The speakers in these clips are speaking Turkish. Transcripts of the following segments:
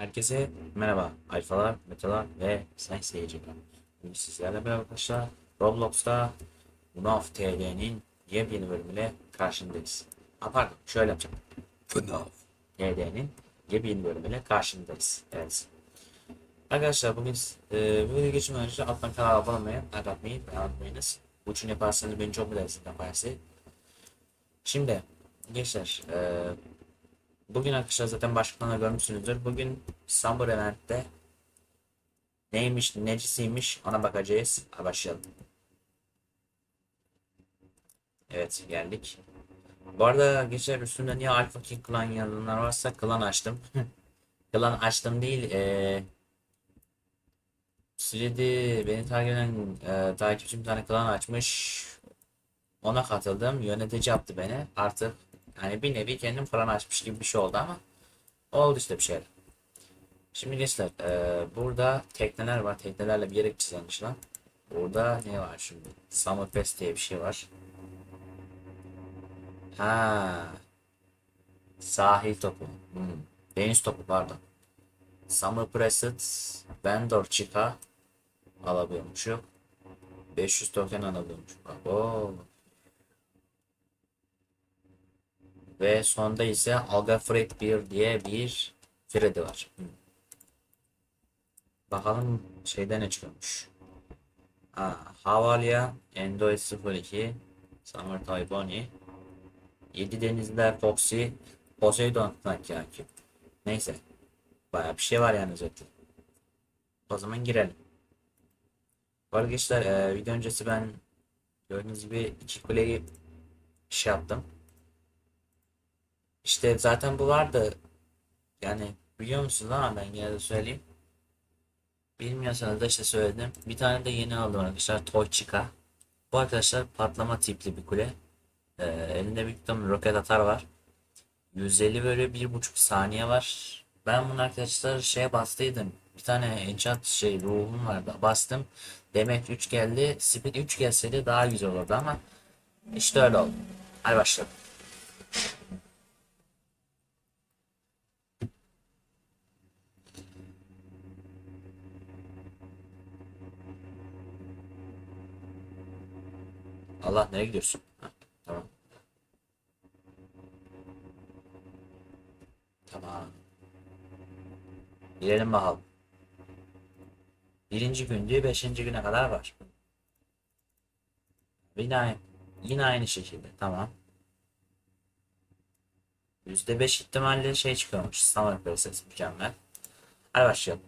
Herkese merhaba alfalar, betalar ve sayın seyirciler. Bugün sizlerle beraber arkadaşlar Roblox'ta FNAF TD'nin yepyeni bölümüyle karşındayız. Ha, pardon şöyle yapacağım. FNAF TD'nin yepyeni bölümüyle karşındayız. Evet. Arkadaşlar bugün e, bu video geçmeden önce alttan kanala abone olmayı, like atmayı ve unutmayınız. Bu için yaparsanız beni çok mutlu edersiniz. Şimdi gençler e, Bugün arkadaşlar zaten başlıklarına görmüşsünüzdür. Bugün Summer Event'te neymiş, necisiymiş ona bakacağız. Hadi başlayalım. Evet geldik. Bu arada geçer üstünde niye Alpha King Clan yazanlar varsa klan açtım. klan açtım değil. Ee, Sürede beni takip eden e, takipçim bir tane klan açmış. Ona katıldım. Yönetici yaptı beni. Artık yani bir nevi kendim falan açmış gibi bir şey oldu ama oldu işte bir şeyler. Şimdi gençler e, burada tekneler var. Teknelerle bir yere gideceğiz anlaşılan. Burada ne var şimdi? Summerfest diye bir şey var. Ha. Sahil topu. Hmm. Deniz topu pardon. Summer Pressed Vendor Chica alabiliyormuşum. 500 token alabiliyormuş. Bravo. Ve sonda ise Algafred 1 diye bir Freddy var. Bakalım şeyden ne çıkıyormuş. Ha, Havalia, Endo 02, Summer Taiboni, 7 denizler Foxy, Poseidon sanki hakim. Neyse. Baya bir şey var yani zaten. O zaman girelim. Bu arada gençler e, video öncesi ben gördüğünüz gibi iki kuleyi şey yaptım. İşte zaten bu vardı. Yani biliyor musunuz ama ben yine de söyleyeyim. Bilmiyorsanız da işte söyledim. Bir tane de yeni aldım arkadaşlar. Toychica. Bu arkadaşlar patlama tipli bir kule. Ee, elinde bir tutam roket atar var. 150 böyle 1.5 saniye var. Ben bunu arkadaşlar şeye bastıydım. Bir tane enchant şey ruhum vardı. Bastım. Demek 3 geldi. Speed 3 gelseydi daha güzel olurdu ama işte öyle oldu. Hadi başlayalım. Allah nereye gidiyorsun? Ha, tamam. Tamam. Girelim bakalım. Birinci gündü, beşinci güne kadar var. Yine aynı, yine aynı şekilde. Tamam. %5 ihtimalle şey çıkıyormuş. Summer Process mükemmel. Hadi başlayalım.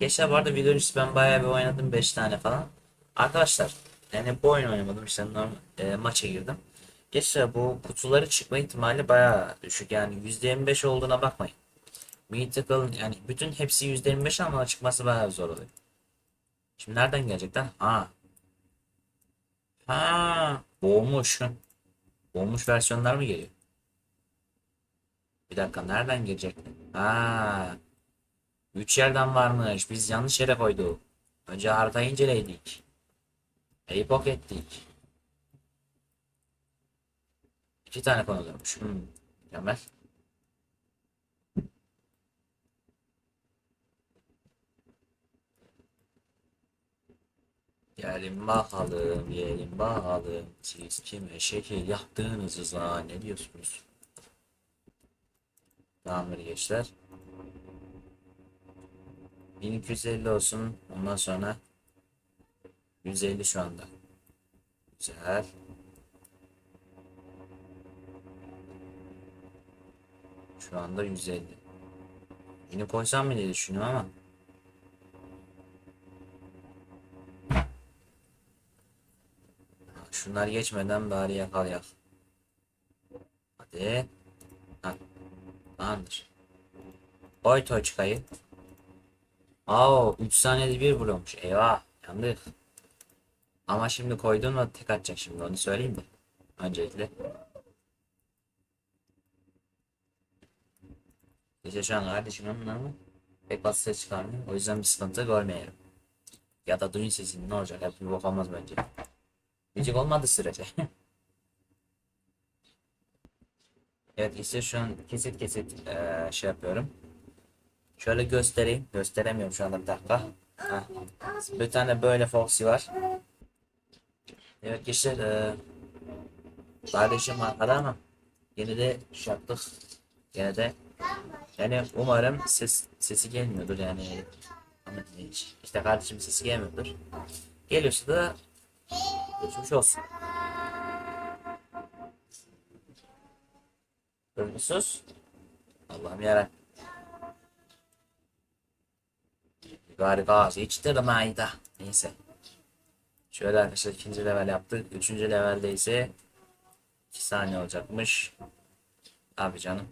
Geçen bu arada video öncesi ben bayağı bir oynadım 5 tane falan. Arkadaşlar yani bu oyun oynamadım işte normal e, maça girdim. Geçen bu kutuları çıkma ihtimali bayağı düşük yani %25 olduğuna bakmayın. Mythical yani bütün hepsi %25 ama çıkması bayağı zor oluyor. Şimdi nereden gelecekler? Ha. Ha. Boğmuş. Boğmuş versiyonlar mı geliyor? Bir dakika nereden gelecek? Ha. Üç yerden varmış. Biz yanlış yere koyduk. Önce haritayı inceleydik. Epoch ettik. İki tane konuluyormuş. Hmm. Mükemmel. Gelin bakalım, gelin bakalım. Siz kime şekil yaptığınızı zannediyorsunuz? Tamamdır gençler. 1250 olsun. Ondan sonra 150 şu anda. Güzel. Şu anda 150. Yine koysam mı diye düşünüyorum ama. Şunlar geçmeden bari yakalayak. Hadi. Ha. Tamamdır. Koy toçkayı. Aa 3 saniyede bir vuruyormuş. Eyvah yandık. Ama şimdi koydun mu tek atacak şimdi onu söyleyeyim mi? Öncelikle. İşte şu an kardeşim ama pek fazla ses çıkarmıyor. O yüzden bir sıkıntı görmeyelim. Ya da duyun sesini ne olacak? Hep bir bok olmaz bence. Müzik olmadı sürece. Evet ise şu an kesit kesit eee, şey yapıyorum. Şöyle göstereyim. Gösteremiyorum şu anda bir dakika. Heh. Bir tane böyle Foxy var. Evet gençler eee kardeşim arkada ama yine de şey yaptık. Yine de yani umarım ses sesi gelmiyordur yani. Hiç- İşte kardeşim sesi gelmiyordur. Geliyorsa da geçmiş olsun. Ölmüşsüz. Allah'ım yarabbim. Gari gazı içtirim ayda. Neyse. Şöyle arkadaşlar ikinci level yaptık. Üçüncü levelde ise 2 saniye olacakmış. Abi canım.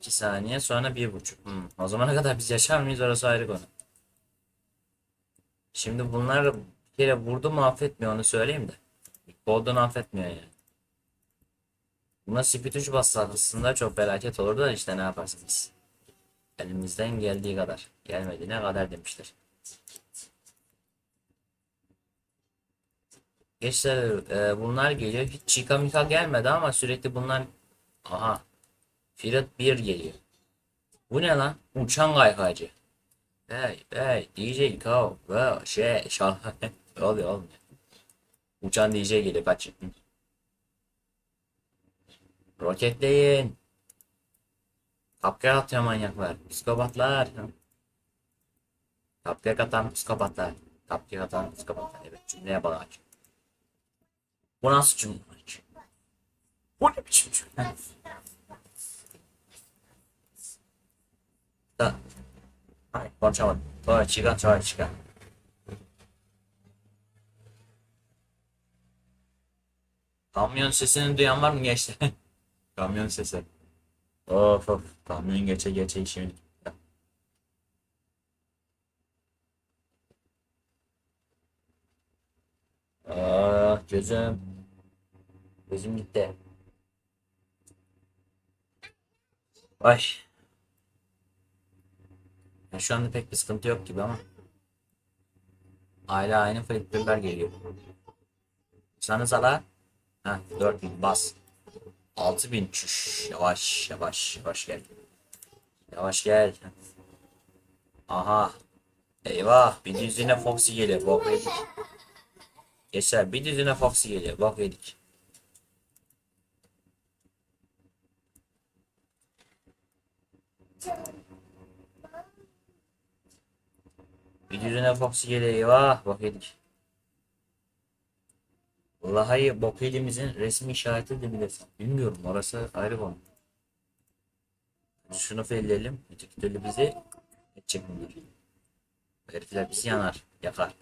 2 saniye sonra bir buçuk. Hmm. O zamana kadar biz yaşar mıyız orası ayrı konu. Şimdi bunlar bir kere vurdu mu affetmiyor onu söyleyeyim de. Golden affetmiyor yani. Buna speed 3 bassa aslında çok felaket olurdu da işte ne yaparsınız. Elimizden geldiği kadar. Gelmediğine kadar demişler. Gençler e, bunlar geliyor. Hiç Chica Mika gelmedi ama sürekli bunlar... Aha. Firat 1 geliyor. Bu ne lan? Uçan kaykaycı. Hey hey DJ Kao. Ve şey şahane. oluyor olmuyor. Uçan DJ geliyor kaç. Roketleyin. Kapkaya atıyor manyaklar. Psikopatlar. Kapkaya atan psikopatlar. Kapkaya atan psikopatlar. Evet cümleye bağlı. Bu nasıl cümle? Bu ne biçim cümle? Da. Ay konuşamadım. Sonra çıkan sonra çıkan. Kamyon sesini duyan var mı gençler? Kamyon sesi. Of of. Kamyon geçe geçe işimi. Aa gözüm. Gözüm gitti. Ay. Ya şu anda pek bir sıkıntı yok gibi ama. Aile aynı falitbirler geliyor. Sana sala. Heh 4000 bas. 6000 çüş. Yavaş yavaş yavaş gel. Yavaş gel. Aha. Eyvah bir düzine Foxy geliyor. Bok yedik. Geçer bir düzine Foxy geliyor. Bok yedik. Bir düzine Foxy geliyor. Eyvah bok yedik. Vallahi bok yediğimizin resmi işareti de bilirsin. Bilmiyorum orası ayrı konu. Şunu felleyelim. Öteki türlü bizi edecek bunlar. Herifler bizi yanar. Yakar.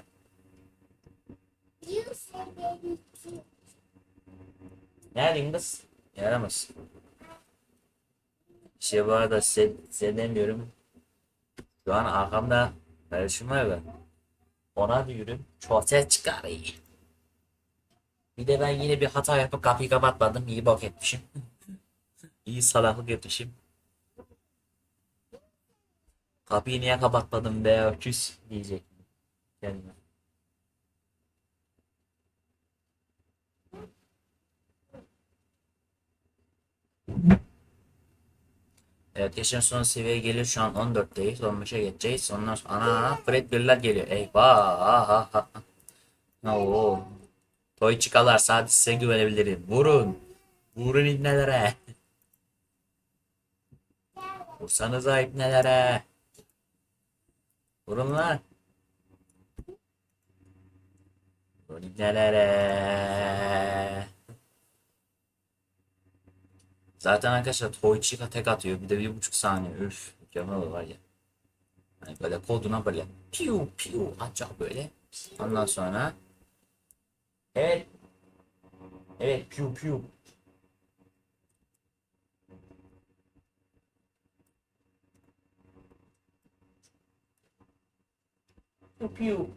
Neredin kız? Yaramaz. Şey bu arada size, size demiyorum. Şu an arkamda kardeşim var ya. Ona diyorum. Çok ses çıkarıyor. Bir de ben yine bir hata yapıp kapıyı kapatmadım. İyi bok etmişim. İyi salaklık etmişim. Kapıyı niye kapatmadım be öküz diyecek. Kendime. Evet geçen son seviyeye geliyor şu an 14'teyiz 15'e geçeceğiz ondan sonra ana Fred birler geliyor eyvah Oo. Toy çıkalar sadece size güvenebilirim vurun vurun ibnelere vursanıza ibnelere vurun lan vurun ibnelere Zaten arkadaşlar Toy Chica tek atıyor. Bir de bir buçuk saniye. Üf. Mükemmel var ya. Hani böyle koduna böyle piu piu atacak böyle. Ondan sonra Evet. Evet piu piu. Piu piu.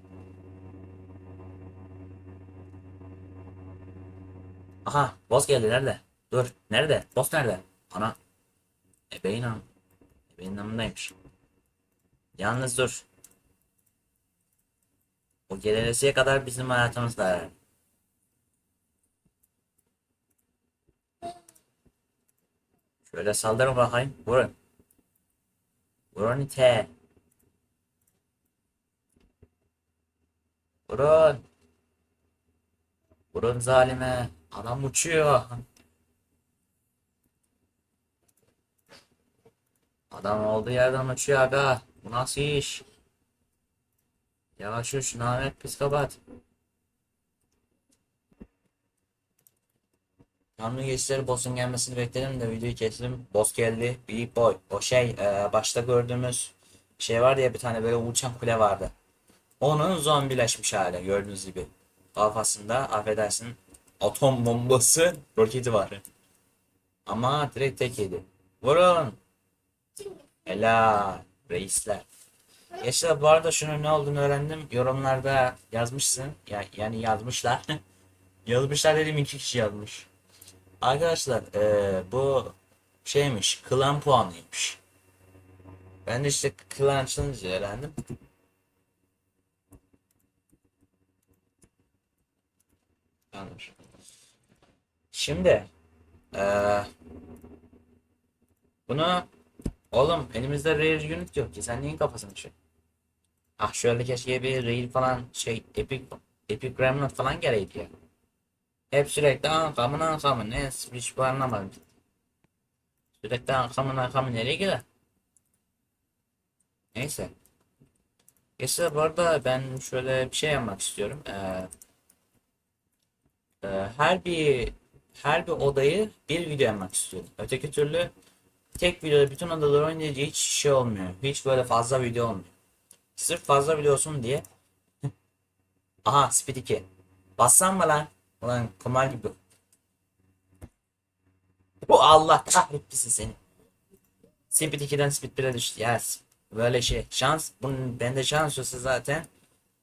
Aha boss geldi nerede? Dur nerede? Boss nerede? Ana. Ebeğin am. Ebeğin amındaymış. Yalnız dur. O gelesiye kadar bizim hayatımız da. Şöyle saldırın bakayım. Vurun. Vurun ite. Vurun. Vurun zalime. Adam uçuyor. Adam olduğu yerden uçuyor aga. Bu nasıl iş? Yavaş uç Namet psikopat. Kanlı geçişleri boss'un gelmesini bekledim de videoyu kestim. Boss geldi. Büyük boy. O şey e, başta gördüğümüz şey var ya bir tane böyle uçan kule vardı. Onun zombileşmiş hali gördüğünüz gibi. Kafasında affedersin atom bombası roketi var. Ama direkt tek yedi. Vurun. Helal. Reisler. Yaşar bu arada şunun ne olduğunu öğrendim. Yorumlarda yazmışsın. Ya, yani yazmışlar. yazmışlar dedim iki kişi yazmış. Arkadaşlar eee, bu şeymiş. Klan puanıymış. Ben de işte klan açılınca öğrendim. Şimdi eee, bunu oğlum elimizde rare unit yok ki sen neyin kafasını şey? Ah şöyle keşke bir rare falan şey epic epic remnant falan geleydi ya. Hep sürekli ankamın ankamın ne hiç bu anlamadım. Sürekli ankamın ankamın nereye gider? Neyse. Neyse bu arada ben şöyle bir şey yapmak istiyorum. Ee, e, her bir her bir odayı bir video yapmak istiyorum. Öteki türlü tek videoda bütün odaları oynayınca hiç şey olmuyor. Hiç böyle fazla video olmuyor. Sırf fazla video olsun diye. Aha Speed 2. Bassam mı lan? Ulan kumar gibi. Bu Allah kahretmesin seni. Speed 2'den Speed 1'e düştü. Ya böyle şey. Şans. Bunun bende şans olsa zaten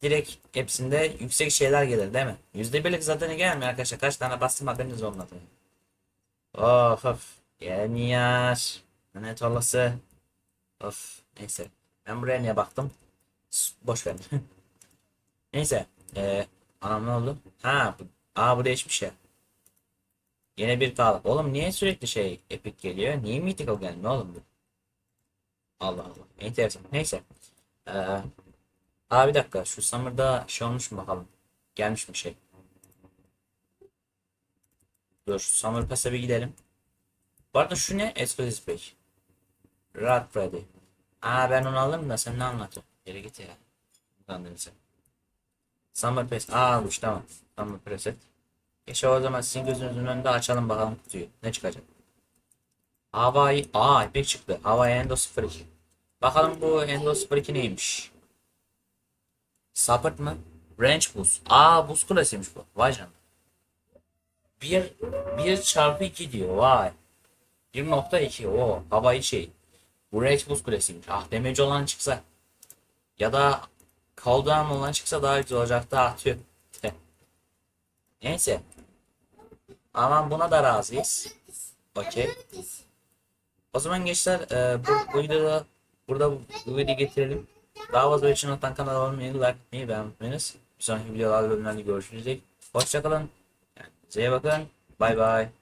direkt hepsinde yüksek şeyler gelir değil mi? %1'lik zaten gelmiyor arkadaşlar. Kaç tane bastım haberiniz olmadı. Of of. Gelmiyor. Lanet olası. Of. Neyse. Ben buraya niye baktım? Boş verin. Neyse. Ee, anam ne oldu? Ha. Bu, aa bu değişmiş ya. Yine bir kaldı. Oğlum niye sürekli şey epic geliyor? Niye mythical gelmiyor oğlum bu? Allah Allah. Enteresan. Neyse. Ee, aa bir dakika. Şu Summer'da şey olmuş mu bakalım. Gelmiş mi şey? Dur. Summer Pass'a bir gidelim. Bu arada şu ne? Exclusive Page. Rat Freddy. Aa ben onu alırım da sen ne anlatıyorsun? Geri git ya. Kandırın sen. Summer Pass. Aa almış tamam. Summer Preset. Geçe o zaman sizin gözünüzün önünde açalım bakalım kutuyu. Ne çıkacak? Havai. Aa ipek çıktı. Havai Endo 02. Bakalım bu Endo 02 neymiş? Sapırt mı? Range buz. Aa buz kulesiymiş bu. Vay canına. 1 1 çarpı 2 diyor. Vay. 1.2 o havai şey. Bu Range buz kulesiymiş. Ah demeci olan çıksa. Ya da Cooldown olan çıksa daha güzel olacaktı. Ah tüh. Neyse. Aman buna da razıyız. Okey. O zaman gençler e, bu, bu videoda burada bu, videoyu getirelim. Daha fazla için atan kanala olmayı, like etmeyi beğenmeyi Bir sonraki videolarda bölümlerde görüşürüz. Hoşçakalın. Kendinize iyi bakın. Bay bay.